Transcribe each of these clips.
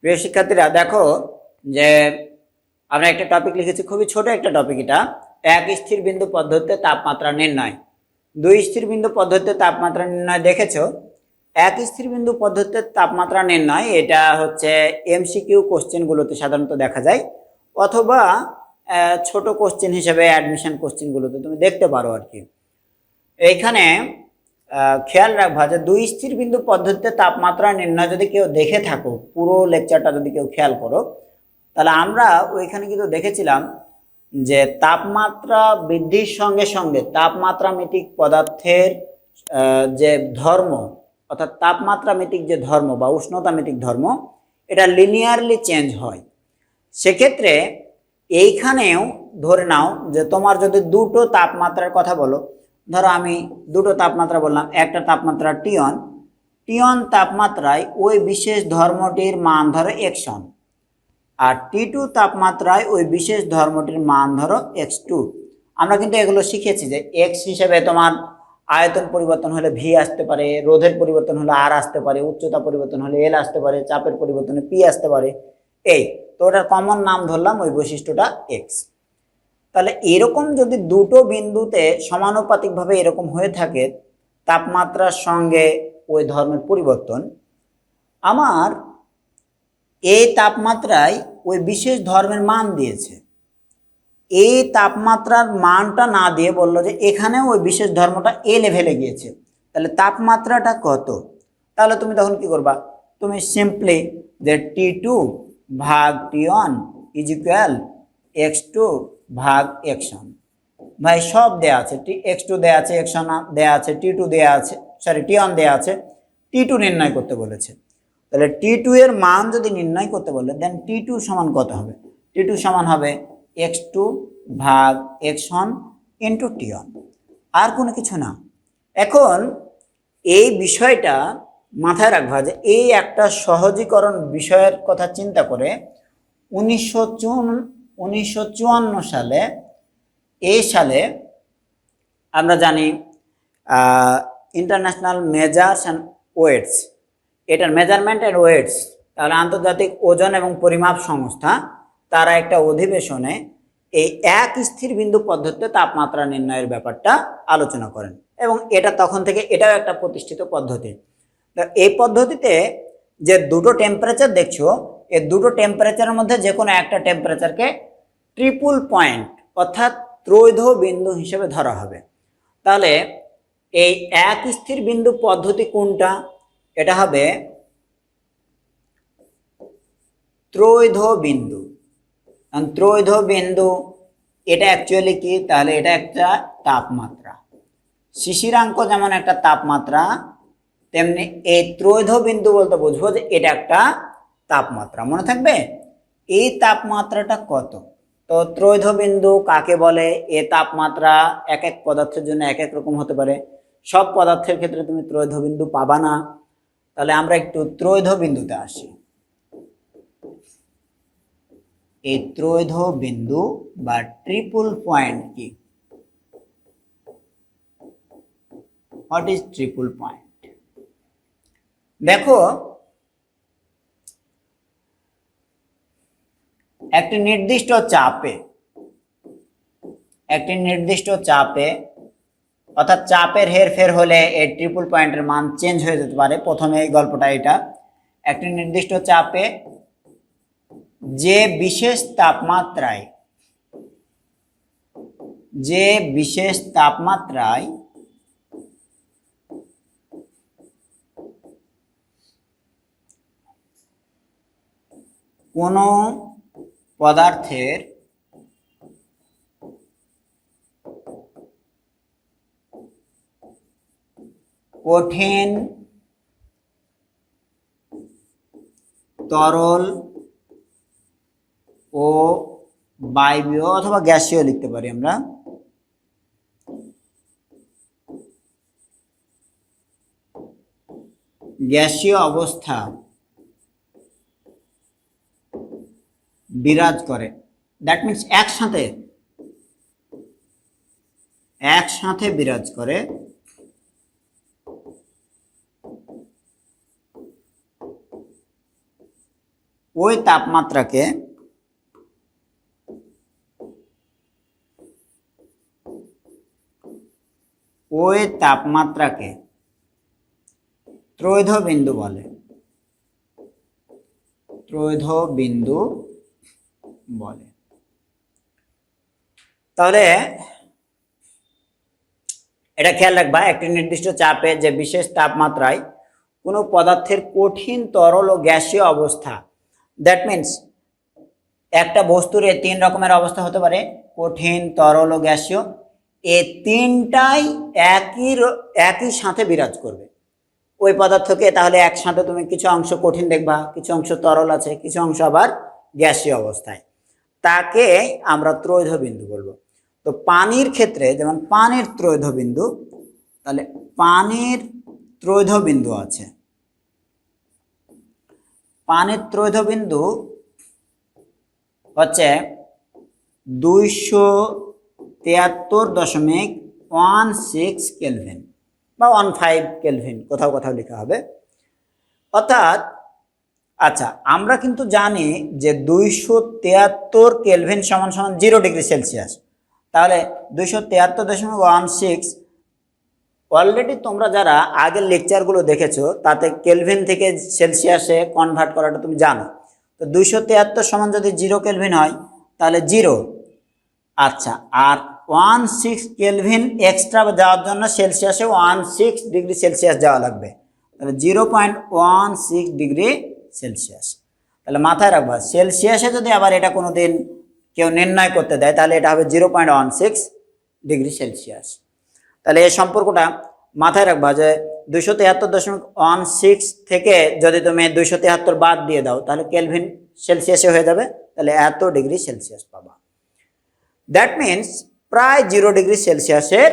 প্রিয় শিক্ষার্থীরা, দেখো যে আমরা একটা টপিক লিখেছি, খুবই ছোট একটা টপিক এটা। এক স্থির বিন্দু পদ্ধতিতে তাপমাত্রা নির্ণয়। দুই স্থির বিন্দু পদ্ধতিতে তাপমাত্রা নির্ণয় দেখেছ? এক স্থির বিন্দু পদ্ধতিতে তাপমাত্রা নির্ণয়, এটা হচ্ছে এমসিকিউ কোশ্চেনগুলোতে সাধারণত দেখা যায়, অথবা ছোট কোশ্চেন হিসেবে অ্যাডমিশন কোশ্চেনগুলোতে তুমি দেখতে পারো আর কি। এইখানে খেয়াল রাখবা যে দুই স্থির বিন্দু পদ্ধতিতে তাপমাত্রা নির্ণয় যদি কেউ দেখে থাকো, পুরো লেকচারটা যদি কেউ খেয়াল করো, তাহলে আমরা ওইখানে কিন্তু দেখেছিলাম যে তাপমাত্রা বৃদ্ধির সঙ্গে সঙ্গে তাপমাত্রা মিতিক পদার্থের যে ধর্ম, অর্থাৎ তাপমাত্রা মিতিক যে ধর্ম বা উষ্ণতা মিতিক ধর্ম, এটা লিনিয়ারলি চেঞ্জ হয়। সেক্ষেত্রে এইখানেও ধরে নাও যে তোমার যদি দুটো তাপমাত্রার কথা বলো ধরো আমি দুটো তাপমাত্রা বললাম, একটা তাপমাত্রা টিয়ন টিয়ন তাপমাত্রায় ওই বিশেষ ধর্মটির মান ধরো একশন আর টি টু তাপমাত্রায় ওই বিশেষ ধর্মটির মান ধরো এক্স টু আমরা কিন্তু এগুলো শিখেছি যে এক্স হিসেবে তোমার আয়তন পরিবর্তন হলে ভি আসতে পারে, রোধের পরিবর্তন হলে আর আসতে পারে, উচ্চতা পরিবর্তন হলে এল আসতে পারে, চাপের পরিবর্তনে পি আসতে পারে। এই, তো ওটার কমন নাম ধরলাম ওই বৈশিষ্ট্যটা এক্স তাহলে এরকম যদি দুটো বিন্দুতে সমানুপাতিকভাবে এরকম হয়ে থাকে, তাপমাত্রার সঙ্গে ওই ধর্মের পরিবর্তন, আমার এই তাপমাত্রায় ওই বিশেষ ধর্মের মান দিয়েছে। এই তাপমাত্রার মানটা না দিয়ে বলল যে এখানেও ওই বিশেষ ধর্মটা এ লেভেলে গিয়েছে, তাহলে তাপমাত্রাটা কত? তাহলে তুমি তখন কি করবা? তুমি সিম্পলি যে টি টু ভাগ T one is equal X two ভাগ এক্স ওয়ান ভাই, সব দেয়া আছে। টি এক্স টু দেয়া আছে এক্স ওয়ান দেয়া আছে, টি টু দেয়া আছে সরি টি ওয়ান দেয়া আছে, টি টু নির্ণয় করতে বলেছে। তাহলে টি টু এর মান যদি নির্ণয় করতে বলে দেন টি টু সমান কত হবে? টি টু সমান হবে এক্স টু ভাগ X one into T one আর কোনো কিছু না। এখন এই বিষয়টা মাথায় রাখবা যে এই একটা সহজীকরণ বিষয়ের কথা চিন্তা করে উনিশশো উনিশশো চুয়ান্ন সালে এই সালে আমরা জানি ইন্টারন্যাশনাল মেজার্স অ্যান্ড ওয়েটস এটার মেজারমেন্ট অ্যান্ড ওয়েটস তাহলে আন্তর্জাতিক ওজন এবং পরিমাপ সংস্থা, তারা একটা অধিবেশনে এই এক স্থির বিন্দু পদ্ধতিতে তাপমাত্রা নির্ণয়ের ব্যাপারটা আলোচনা করেন। এবং এটা তখন থেকে এটাও একটা প্রতিষ্ঠিত পদ্ধতি। তো এই পদ্ধতিতে যে দুটো টেম্পারেচার দেখছ, এই দুটো টেম্পারেচারের মধ্যে যে কোনো একটা টেম্পারেচারকে ট্রিপল পয়েন্ট অর্থাৎ ত্রৈধ বিন্দু হিসেবে ধরা হবে। তাহলে এই এক স্থির বিন্দু পদ্ধতি কোনটা? এটা হবে ত্রৈধ বিন্দু। ত্রৈধ বিন্দু, এটা অ্যাকচুয়ালি কি? তাহলে এটা একটা তাপমাত্রা। শিশিরাঙ্ক যেমন একটা তাপমাত্রা, তেমনি এই ত্রৈধ বিন্দু বলতে বুঝব যে এটা একটা তাপমাত্রা। মনে থাকবে? এই তাপমাত্রাটা কত? তো ত্রৈধ বিন্দু কাকে বলে? এ তাপমাত্রা এক এক পদার্থের জন্য এক এক রকম হতে পারে। সব পদার্থের ক্ষেত্রে তুমি ত্রৈধ বিন্দু পাবা না। তাহলে আমরা একটু ত্রৈধ বিন্দুতে আসি। এই ত্রৈধ বিন্দু বা ট্রিপল পয়েন্ট কি? What is triple point? দেখো একটি নির্দিষ্ট চাপে, একটি নির্দিষ্ট চাপে, অর্থাৎ চাপের হেরফের হলে এই ট্রিপল পয়েন্টের মান চেঞ্জ হয়ে যেতে পারে। প্রথমে এই গল্পটা এটা। একটি নির্দিষ্ট চাপে যে বিশেষ তাপমাত্রায়, যে বিশেষ তাপমাত্রায় কোনো পদার্থের কঠিন তরল ও বায়বীয় অথবা গ্যাসীয় লিখতে পারি আমরা। গ্যাসীয় অবস্থা বিরাজ করে। দ্যাট মিন্স একসাথে একসাথে বিরাজ করে। ওই তাপমাত্রাকে ওই তাপমাত্রাকে ত্রৈধ বিন্দু বলে। ত্রৈধ বিন্দু বলে। তাহলে এটা খেয়াল রাখবা, একটি নির্দিষ্ট চাপে যে বিশেষ তাপমাত্রায় কোনো পদার্থের কঠিন, তরল ও গ্যাসীয় অবস্থা দ্যাট মিন্স একটা বস্তুর এ তিন রকমের অবস্থা হতে পারে, কঠিন, তরল ও গ্যাসীয়, এ তিনটাই একই একই সাথে বিরাজ করবে। ওই পদার্থকে তাহলে একসাথে তুমি কিছু অংশ কঠিন দেখবা, কিছু অংশ তরল আছে, কিছু অংশ আবার গ্যাসীয় অবস্থায়। তাকে আমরা ত্রৈধ বিন্দু বলব। তো পানির ক্ষেত্রে, যেমন পানির ত্রৈধ বিন্দু তাহলে পানির ত্রৈধ বিন্দু আছে। পানির ত্রৈধ বিন্দু হচ্ছে দুইশো তিয়াত্তর দশমিক ওয়ান সিক্স কেলভিন বা ওয়ান ফাইভ কেলভিন, কোথাও কোথাও লেখা হবে। অর্থাৎ আচ্ছা আমরা কিন্তু জানি যে দুইশো তিয়াত্তর কেলভিন সমান সমান জিরো ডিগ্রি সেলসিয়াস। তাহলে দুইশো তিয়াত্তর দশমিক ওয়ান সিক্স অলরেডি তোমরা যারা আগের লেকচারগুলো দেখেছ, তাতে কেলভিন থেকে সেলসিয়াসে কনভার্ট করাটা তুমি জানো। তো দুইশো তিয়াত্তর সমান যদি জিরো কেলভিন হয়, তাহলে জিরো। আচ্ছা আর ওয়ান সিক্স কেলভিন এক্সট্রা যাওয়ার জন্য সেলসিয়াসে ওয়ান সিক্স ডিগ্রি সেলসিয়াস যাওয়া লাগবে। তাহলে zero point one six degree Celsius তাহলে মাথায় রাখবা সেলসিয়াসে যদি আবার এটা কোনো দিন কেউ নির্ণয় করতে দেয়, তাহলে এটা হবে zero point one six degree Celsius তাহলে এই সম্পর্কটা মাথায় রাখবা যে দুইশো তিয়াত্তর দশমিক ওয়ান সিক্স থেকে যদি তুমি দুইশো তিয়াত্তর বাদ দিয়ে দাও, তাহলে কেলভিন সেলসিয়াসে হয়ে যাবে, তাহলে এত ডিগ্রি সেলসিয়াস পাবা। দ্যাট মিন্স প্রায় জিরো ডিগ্রি সেলসিয়াসের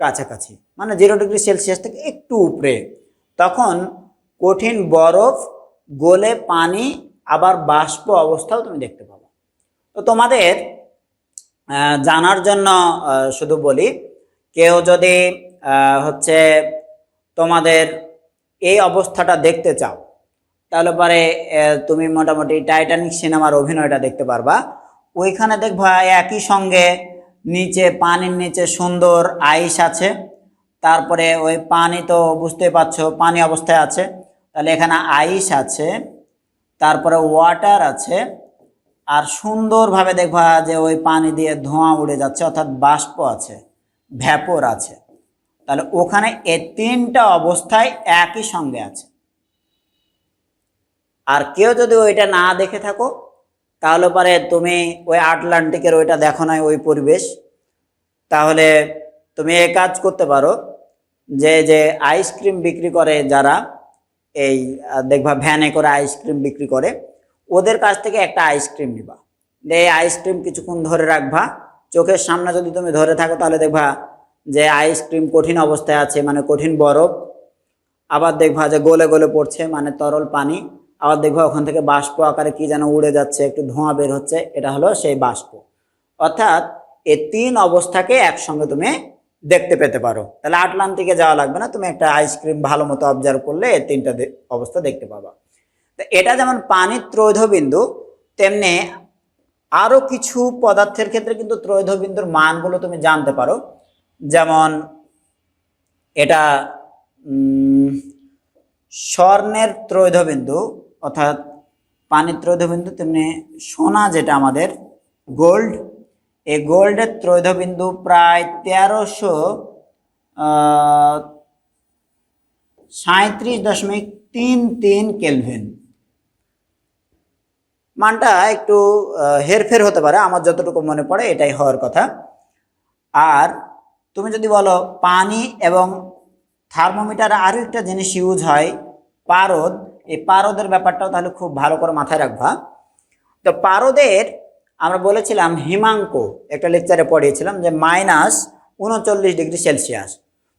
কাছাকাছি মানে জিরো ডিগ্রি সেলসিয়াস থেকে একটু উপরে। তখন কঠিন বরফ গলে পানি, আবার বাষ্প অবস্থাও তুমি দেখতে পাবে। তো তোমাদের জানার জন্য শুধু বলি, কেউ যদি হচ্ছে তোমাদের এই অবস্থাটা দেখতে চাও, তাহলে পরে তুমি মোটামুটি টাইটানিক সিনেমার অভিনয়টা দেখতে পারবা। ওইখানে দেখবা একই সঙ্গে নিচে, পানির নিচে সুন্দর আইস আছে, তারপরে ওই পানি তো বুঝতে পারছ, পানি অবস্থায় আছে। তাহলে এখানে আইস আছে, তারপরে ওয়াটার আছে, আর সুন্দরভাবে দেখবা যে ওই পানি দিয়ে ধোঁয়া উড়ে যাচ্ছে, অর্থাৎ বাষ্প আছে, ভ্যাপর আছে। তাহলে ওখানে এ তিনটা অবস্থায় একই সঙ্গে আছে। আর কেউ যদি ওইটা না দেখে থাকো, তাহলে পরে তুমি ওই আটলান্টিকের ওইটা দেখো নাই, ওই পরিবেশ। তাহলে তুমি এ কাজ করতে পারো, যে যে আইসক্রিম বিক্রি করে যারা এই দেখবা ভ্যানে করে আইসক্রিম বিক্রি করে, ওদের কাছ থেকে একটা আইসক্রিম নিবা। এই আইসক্রিম কিছুক্ষণ ধরে রাখবা, চোখের সামনে যদি তুমি ধরে থাকো তাহলে দেখবা যে আইসক্রিম কঠিন অবস্থায় আছে মানে কঠিন বরফ। আবার দেখবা যে গলে গলে পড়ছে মানে তরল পানি। আবার দেখবা ওখান থেকে বাষ্প আকারে কি যেন উড়ে যাচ্ছে, একটু ধোঁয়া বের হচ্ছে, এটা হলো সেই বাষ্প। অর্থাৎ এই তিন অবস্থাকে একসঙ্গে তুমি দেখতে পেতে পারো। তাহলে আটলান্টিকে যাওয়া লাগবে না, তুমি একটা আইসক্রিম ভালো মতো অবজার্ভ করলে তিনটা অবস্থা দেখতে পাবা। তো এটা যেমন পানির ত্রৈধ বিন্দু তেমনি আরও কিছু পদার্থের ক্ষেত্রে কিন্তু ত্রৈধ বিন্দুর মানগুলো তুমি জানতে পারো। যেমন এটা স্বর্ণের ত্রৈধ বিন্দু অর্থাৎ পানির ত্রৈধ বিন্দু তেমনি সোনা যেটা আমাদের, গোল্ড এই গোল্ডের ত্রৈধ বিন্দু প্রায় তেরোশো সাঁত্রিশ দশমিক তিন তিন কেলভিন। মানটা একটু হেরফের হতে পারে, আমার যতটুকু মনে পড়ে এটাই হওয়ার কথা। আর তুমি যদি বলো পানি এবং থার্মোমিটার আরও একটা জিনিস ইউজ হয়, পারদ, এই পারদের ব্যাপারটাও তাহলে খুব ভালো করে মাথায় রাখবা। তো পারদের আমরা বলেছিলাম হিমাঙ্ক একটা লেকচারে পড়িয়েছিলাম যে মাইনাস উনচল্লিশ ডিগ্রি সেলসিয়াস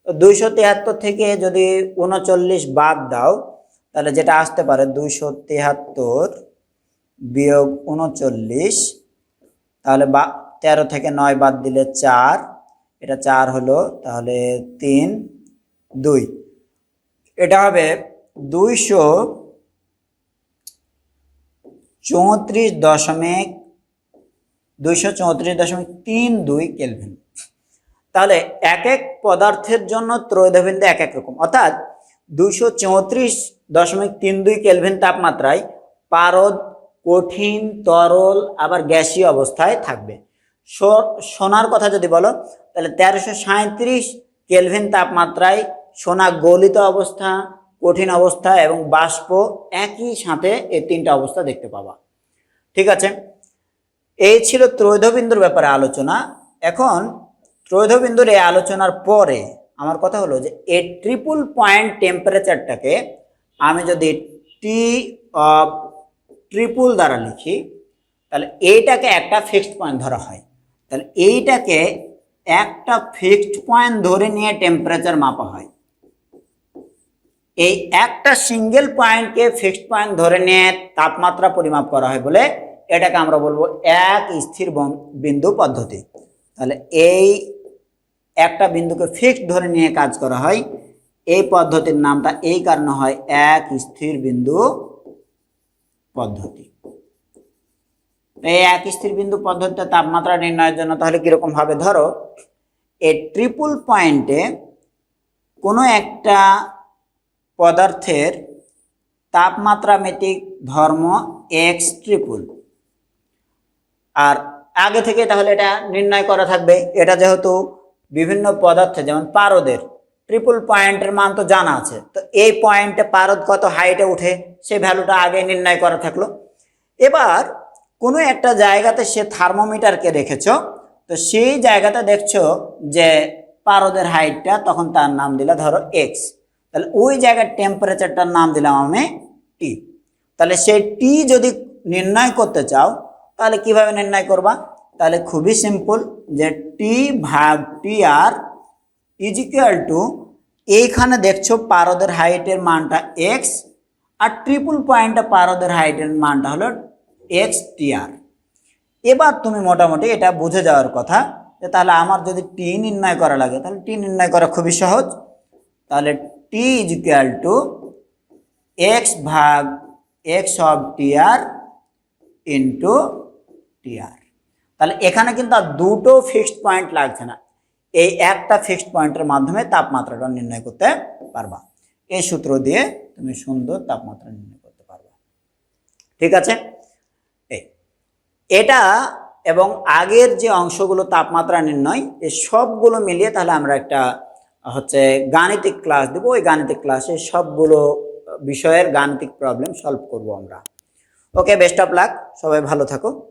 তো দুইশো তেহাত্তর থেকে যদি উনচল্লিশ বাদ দাও, তাহলে যেটা আসতে পারে দুইশো তেহাত্তর বিয়োগ উনচল্লিশ, তাহলে বা তেরো থেকে নয় বাদ দিলে চার, এটা চার হলো তাহলে তিন, দুই। এটা হবে দুইশো চৌত্রিশ দশমিক দুইশো চৌত্রিশ দশমিক তিন দুই কেলভিন। তাহলে এক এক পদার্থের জন্য ত্রৈধবিন্দু এক এক রকম। অর্থাৎ দুইশো চৌত্রিশ দশমিক তিন দুই কেলভিন তাপমাত্রায় পারদ, কঠিন, তরল, আবার গ্যাসীয় অবস্থায় থাকবে। সোনার কথা যদি বলো, তাহলে তেরোশো সাঁত্রিশ কেলভিন তাপমাত্রায় সোনা গলিত অবস্থা, কঠিন অবস্থা এবং বাষ্প একই সাথে এই তিনটা অবস্থা দেখতে পাবা। ঠিক আছে? এই ছিল ত্রৈধবিন্দুর ব্যাপারে আলোচনা। এখন ত্রৈধবিন্দুর এই আলোচনার পরে আমার কথা হলো যে এই ট্রিপল পয়েন্ট টেম্পারেচারটাকে আমি যদি টি অফ ট্রিপল দ্বারা লিখি, তাহলে এইটাকে একটা ফিক্সড পয়েন্ট ধরা হয়। তাহলে এইটাকে একটা ফিক্সড পয়েন্ট ধরে নিয়ে টেম্পারেচার মাপা হয়। এই একটা সিঙ্গেল পয়েন্টকে ফিক্সড পয়েন্ট ধরে নিয়ে তাপমাত্রা পরিমাপ করা হয় বলে এটাকে আমরা বলব এক স্থির বন- বিন্দু পদ্ধতি। তাহলে এই একটা বিন্দুকে ফিক্সড ধরে নিয়ে কাজ করা হয়। এই পদ্ধতির নামটা এই কারণে হয় এক স্থির বিন্দু পদ্ধতি। এই এক স্থির বিন্দু পদ্ধতিতে তাপমাত্রা নির্ণয়ের জন্য তাহলে কীরকম হবে? ধরো এই ট্রিপল পয়েন্টে কোনো একটা পদার্থের তাপমাত্রা মেটিক ধর্ম এক্স ট্রিপল আর আগে থেকে তাহলে এটা নির্ণয় করা থাকবে। এটা যেহেতু বিভিন্ন পদার্থে, যেমন পারদের ট্রিপল পয়েন্টের মান তো জানা আছে। তো এই পয়েন্টে পারদ কত হাইটে উঠে, সেই ভ্যালুটা আগে নির্ণয় করা থাকল। এবার কোনো একটা জায়গাতে সে থার্মোমিটারকে রেখেছ তো সেই জায়গাতে দেখছ যে পারদের হাইটটা তখন তার নাম দিলে ধরো এক্স তাহলে ওই জায়গার টেম্পারেচারটার নাম দিলাম আমি টি তাহলে সেই টি যদি নির্ণয় করতে চাও তাহলে কীভাবে নির্ণয় করবা? তাহলে খুবই সিম্পল যে টি ভাগ T R is equal to এইখানে দেখছ পারদের হাইটের মানটা এক্স আর ট্রিপল পয়েন্টটা পারদের হাইটের মানটা হলো এক্স টি আর এবার তুমি মোটামুটি এটা বুঝে যাওয়ার কথা যে তাহলে আমার যদি টি নির্ণয় করা লাগে, তাহলে টি নির্ণয় করা খুবই সহজ। তাহলে T is equal to X ভাগ X of T R into T R তাহলে এখানে কিন্তু আর দুটো ফিক্সড পয়েন্ট লাগছে না। এই একটা ফিক্সড পয়েন্টের মাধ্যমে তাপমাত্রাটা নির্ণয় করতে পারবা। এই সূত্র দিয়ে তুমি সুন্দর তাপমাত্রা নির্ণয় করতে পারবা। ঠিক আছে? এই। এটা এবং আগের যে অংশগুলো তাপমাত্রা নির্ণয়, এই সবগুলো মিলিয়ে তাহলে আমরা একটা, হচ্ছে গাণিতিক ক্লাস দেবো। ওই গাণিতিক ক্লাসে সবগুলো, বিষয়ের গাণিতিক প্রবলেম সলভ করব আমরা। ওকে বেস্ট অফ লাক সবাই ভালো থাকো।